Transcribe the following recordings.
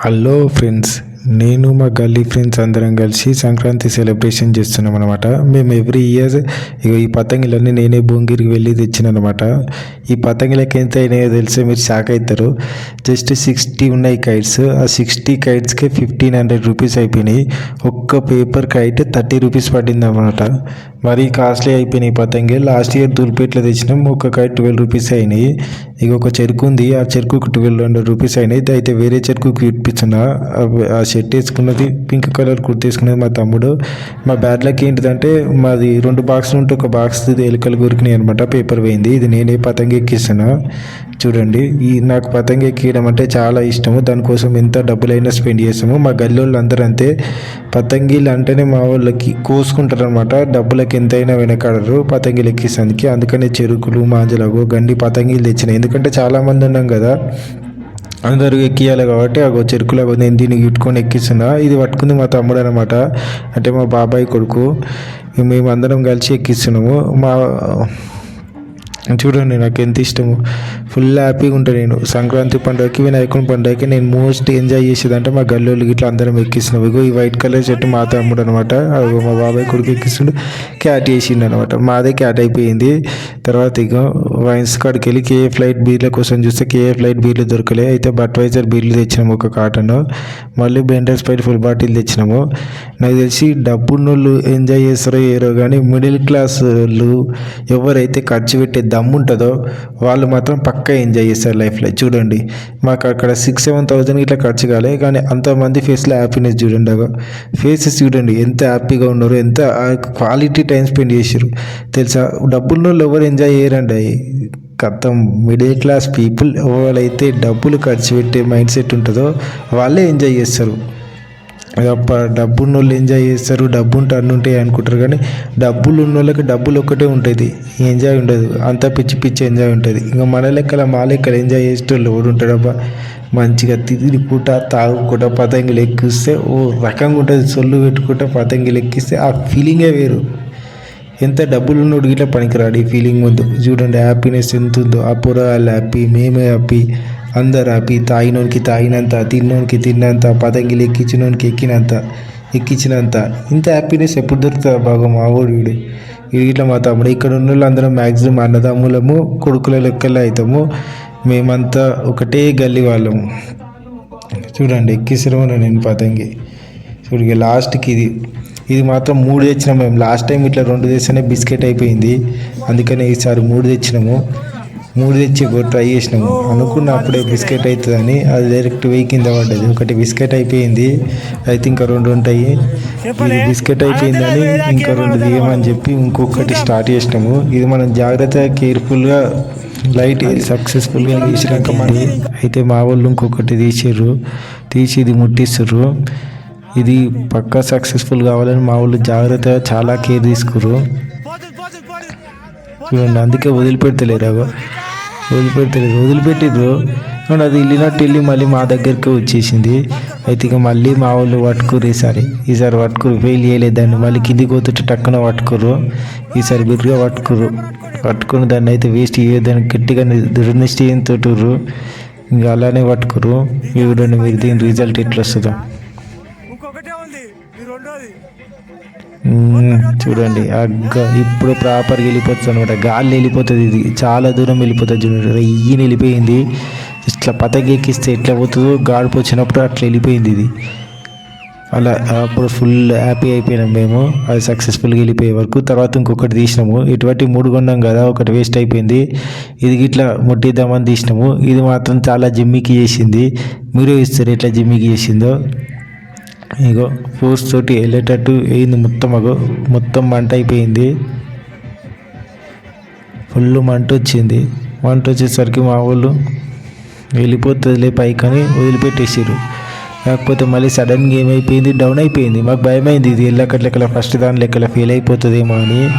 Hello friends నేను మా గల్లీ ఫ్రెండ్స్ అందరం కలిసి సంక్రాంతి సెలబ్రేషన్ చేస్తున్నాం అనమాట మేము ఎవ్రీ ఇయర్ ఇక ఈ పతంగులన్నీ నేనే భువనగిరికి వెళ్ళి తెచ్చిన అనమాట ఈ పతంగిలకి ఎంత అయినాయో తెలిసే మీరు షాక్ అవుతారు జస్ట్ సిక్స్టీ ఉన్నాయి కైట్స్. ఆ సిక్స్టీ కైట్స్కే ఫిఫ్టీన్ హండ్రెడ్ రూపీస్ అయిపోయినాయి. ఒక్క పేపర్ కైట్ థర్టీ రూపీస్ పడింది అనమాట మరీ కాస్ట్లీ అయిపోయినాయి పతంగి. లాస్ట్ ఇయర్ దూల్పేట్లో తెచ్చినాం. ఒక కైట్ ట్వెల్వ్ రూపీస్ అయినాయి. ఇక ఒక చెరుకు ఉంది. ఆ చెరుకుకి ట్వెల్వ్ హండ్రెడ్ రూపీస్ అయినాయి. అయితే వేరే చెరుకుకి ఇప్పించిన ఆ షర్ట్ వేసుకున్నది పింక్ కలర్ కుర్తి వేసుకున్నది మా తమ్ముడు. మా బ్యాడ్ లక్ ఏంటిదంటే మాది రెండు బాక్సులు ఉంటే ఒక బాక్స్ ఎలుకలు గురికినాయి అనమాట పేపర్ పోయింది. ఇది నేనే పతంగి ఎక్కిస్తాను చూడండి ఈ నాకు పతంగి ఎక్కియడం అంటే చాలా ఇష్టము. దానికోసం ఎంత డబ్బులైనా స్పెండ్ చేస్తాము. మా గల్లీ వాళ్ళందరూ అంతే. పతంగిలు అంటేనే మా వాళ్ళకి కోసుకుంటారు అనమాట డబ్బులకి ఎంతైనా వెనకాడరు పతంగిలు ఎక్కిస్తానికి అందుకనే చెరుకులు మాంజలకు గండి పతంగిలు తెచ్చినాయి. ఎందుకంటే చాలామంది ఉన్నాం కదా. అందరూ ఎక్కియాలి కాబట్టి అగో చెరుకులో నేను దీన్ని ఇట్టుకొని ఎక్కిస్తున్నా. ఇది పట్టుకుంది మా తమ్ముడు అనమాట అంటే మా బాబాయ్ కొడుకు. మేము అందరం కలిసి ఎక్కిస్తున్నాము. మా చూడండి నాకు ఎంత ఇష్టము. ఫుల్ హ్యాపీగా ఉంటాను నేను. సంక్రాంతి పండుగకి వినాయకుని పండుగకి నేను మోస్ట్ ఎంజాయ్ చేసేదంటే మా గల్లోళ్ళు ఇట్లా అందరం ఎక్కిస్తున్నాం. ఇగో ఈ వైట్ కలర్ షర్ట్ మా తమ్ముడు అనమాట మా బాబాయ్ కొడుకు ఎక్కిస్తుండు. క్యాట్ వేసిండు అనమాట మాదే క్యాట్ అయిపోయింది. తర్వాత ఇక వైన్స్ కాడికి వెళ్ళి కేఏ ఫ్లైట్ బీర్ల కోసం చూస్తే కేఏ ఫ్లైట్ బీర్లు దొరకలే. అయితే బట్వైజర్ బీర్లు తెచ్చినాము ఒక కాటన్. మళ్ళీ బెండర్ స్పైట్ ఫుల్ బాటిల్ తెచ్చినాము. నాకు తెలిసి డబ్బున్నోళ్ళు ఎంజాయ్ చేస్తారో ఏరో కానీ మిడిల్ క్లాస్ వాళ్ళు ఎవరైతే ఖర్చు పెట్టే దమ్ముంటుందో వాళ్ళు మాత్రం పక్క ఎంజాయ్ చేస్తారు లైఫ్లో చూడండి మాకు అక్కడ సిక్స్ సెవెన్ థౌజండ్ ఇట్లా ఖర్చు కాలే కానీ అంతమంది ఫేస్లో హ్యాపీనెస్ చూడండి అగో. ఫేసెస్ చూడండి ఎంత హ్యాపీగా ఉన్నారు ఎంత క్వాలిటీ టైం స్పెండ్ చేసారు తెలుసా? డబ్బుల్లో ఎవరు ఎంజాయ్ చేయరండి. కథం మిడిల్ క్లాస్ పీపుల్ ఎవరైతే డబ్బులు ఖర్చు పెట్టే మైండ్ సెట్ ఉంటుందో వాళ్ళే ఎంజాయ్ చేస్తారు. తప్ప డబ్బు ఉన్న వాళ్ళు ఎంజాయ్ చేస్తారు డబ్బు ఉంటే అన్నీ ఉంటాయి అనుకుంటారు కానీ డబ్బులు ఉన్న వాళ్ళకి డబ్బులు ఒక్కటే ఉంటుంది. ఎంజాయ్ ఉండదు. అంతా పిచ్చి పిచ్చి ఎంజాయ్ ఉంటుంది. ఇంకా మన లెక్కల మా లెక్కల ఎంజాయ్ చేసేటోళ్ళు ఎవడు ఉంటాడబ్బా మంచిగా తిరుగుకుంటా తాగుకుంటా పతంగిలు ఎక్కిస్తే ఓ రకంగా ఉంటుంది. సొల్లు పెట్టుకుంటా పతంగిలు ఎక్కిస్తే ఆ ఫీలింగే వేరు. ఎంత డబ్బులు ఉన్నోడు ఇట్లా పనికిరాడు ఈ ఫీలింగ్ ముందు. చూడండి హ్యాపీనెస్ ఎంత ఉందో ఆ పొరగాళ్ళు హ్యాపీ మేమే హ్యాపీ అందరు హ్యాపీ తాగినోనికి తాగినంత తిన్నోనికి తిన్నంత పతంగిలు ఎక్కించినోనికి ఎక్కినంత ఎక్కించినంత. ఇంత హ్యాపీనెస్ ఎప్పుడు దొరుకుతుంది బాగా మా ఊడు వీడు. వీడు ఇట్లా మా తమ్ముడు. ఇక్కడ ఉన్న వాళ్ళు అందరం మ్యాక్సిమం అన్నదమ్ములము కొడుకుల లెక్కలు అవుతాము మేమంతా ఒకటే గల్లీ వాళ్ళము. చూడండి ఎక్కిసిరము నేను పతంగి. చూడు లాస్ట్కి ఇది. ఇది మాత్రం మూడు తెచ్చినాం మేము. లాస్ట్ టైం ఇట్లా రెండు తెస్తేనే బిస్కెట్ అయిపోయింది. అందుకనే ఈసారి మూడు తెచ్చినాము. మూడు తెచ్చి ట్రై చేసినాము అనుకున్న అప్పుడే బిస్కెట్ అవుతుందని అది డైరెక్ట్ వెయ్యి కింద పడ్డది. ఒకటి బిస్కెట్ అయిపోయింది అయితే ఇంకా రెండు ఉంటాయి. ఇది బిస్కెట్ అయిపోయిందని ఇంకా రెండు తీయమని చెప్పి ఇంకొకటి స్టార్ట్ చేసినాము. ఇది మనం జాగ్రత్తగా కేర్ఫుల్గా లైట్ సక్సెస్ఫుల్గా తీసినాక మరి అయితే మా వాళ్ళు ఇంకొకటి తీసిర్రు. తీసి ఇది ముట్టిస్తుర్రు ఇది పక్కా సక్సెస్ఫుల్ కావాలని మా వాళ్ళు జాగ్రత్తగా చాలా కేర్ తీసుకుర్రు. చూడండి అందుకే వదిలిపెడతలేరు వదిలిపెట్టలేదు. వదిలిపెడతలేరు వదిలిపెట్టిర్రు. కానీ అది వెళ్ళినట్టు వెళ్ళి మళ్ళీ మా దగ్గరికి వచ్చేసింది. అయితే ఇక మళ్ళీ మా వాళ్ళు పట్టుకుర్రు ఈసారి. ఈసారి పట్టుకురు ఫెయిల్ చేయలేదండి. మళ్ళీ కిందికి పోతుంటే టక్కున పట్టుకుర్రు. ఈసారి బిర్రుగా పట్టుకుర్రు. పట్టుకుని దాన్ని అయితే వేస్ట్ చేయొద్దని గట్టిగా దృఢనిశ్చయం తోటుర్రు ఇంకా అలానే పట్టుకురు చూడండి మీరు దీని రిజల్ట్ ఎట్లా వస్తుందో. చూడండి. ఇప్పుడు ప్రాపర్గా వెళ్ళిపోతుంది అనమాట. గాలి వెళ్ళిపోతుంది ఇది. చాలా దూరం వెళ్ళిపోతుంది చూడండి. రెయ్యిని వెళ్ళిపోయింది. ఇట్లా పతకి ఎక్కిస్తే ఎట్లా పోతుందో గాడిపు వచ్చినప్పుడు అట్లా వెళ్ళిపోయింది ఇది. అలా అప్పుడు ఫుల్ హ్యాపీ అయిపోయినాం మేము. అది సక్సెస్ఫుల్గా వెళ్ళిపోయే వరకు. తర్వాత ఇంకొకటి తీసినాము. ఇటువంటి మూడు కొన్నాం కదా. ఒకటి వేస్ట్ అయిపోయింది. ఇది ఇట్లా ముట్టిద్దామని తీసినాము. ఇది మాత్రం చాలా జిమ్మికి చేసింది. మీరే ఇస్తారు ఎట్లా జిమ్మికి చేసిందో. ఇగో ఫోర్స్ తోటి వెళ్ళేటట్టు అయింది మొత్తం అగో. మొత్తం మంట అయిపోయింది. ఫుల్ మంట వచ్చింది. మంట వచ్చేసరికి మా వాళ్ళు వెళ్ళిపోతుందిలే పైకని వదిలిపెట్టేసారు కాకపోతే మళ్ళీ సడన్గా ఏమైపోయింది? డౌన్ అయిపోయింది. మాకు భయమైంది ఇది. ఎల్లకట్లెక్కల ఫస్ట్ దాని లెక్కల ఫెయిల్ అయిపోతుందేమో అని.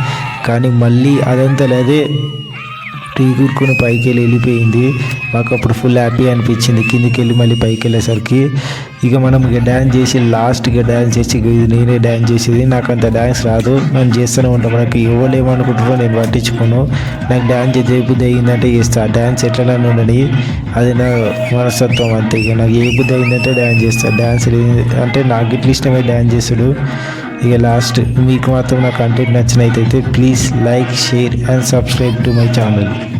కానీ మళ్ళీ అదంతా అదే టీ కూరుకొని పైకి వెళ్ళి వెళ్ళిపోయింది. మాకు అప్పుడు ఫుల్ హ్యాపీ అనిపించింది. కిందికి వెళ్ళి మళ్ళీ పైకి వెళ్ళేసరికి ఇక మనం ఇక డ్యాన్స్ చేసి లాస్ట్గా డ్యాన్స్ చేసి ఇది నేనే డ్యాన్స్ చేసేది. నాకు అంత డ్యాన్స్ రాదు. నేను చేస్తూనే ఉంటాం. మనకి ఎవరు ఏమనుకుంటారో నేను పట్టించుకోను. నాకు డ్యాన్స్ ఏ బుద్ధి అయిందంటే చేస్తా. డ్యాన్స్ ఎట్లా ఉండని అది నా మనస్తత్వం అంతే. ఇక నాకు ఏ బుద్ధి అయిందంటే డ్యాన్స్ చేస్తా. డ్యాన్స్ అంటే నాకు ఇట్లా ఇష్టమే డ్యాన్స్ చేసుడు ఇక లాస్ట్ మీకు మాత్రం నా కంటెంట్ నచ్చినట్టయితే please like share and subscribe to my channel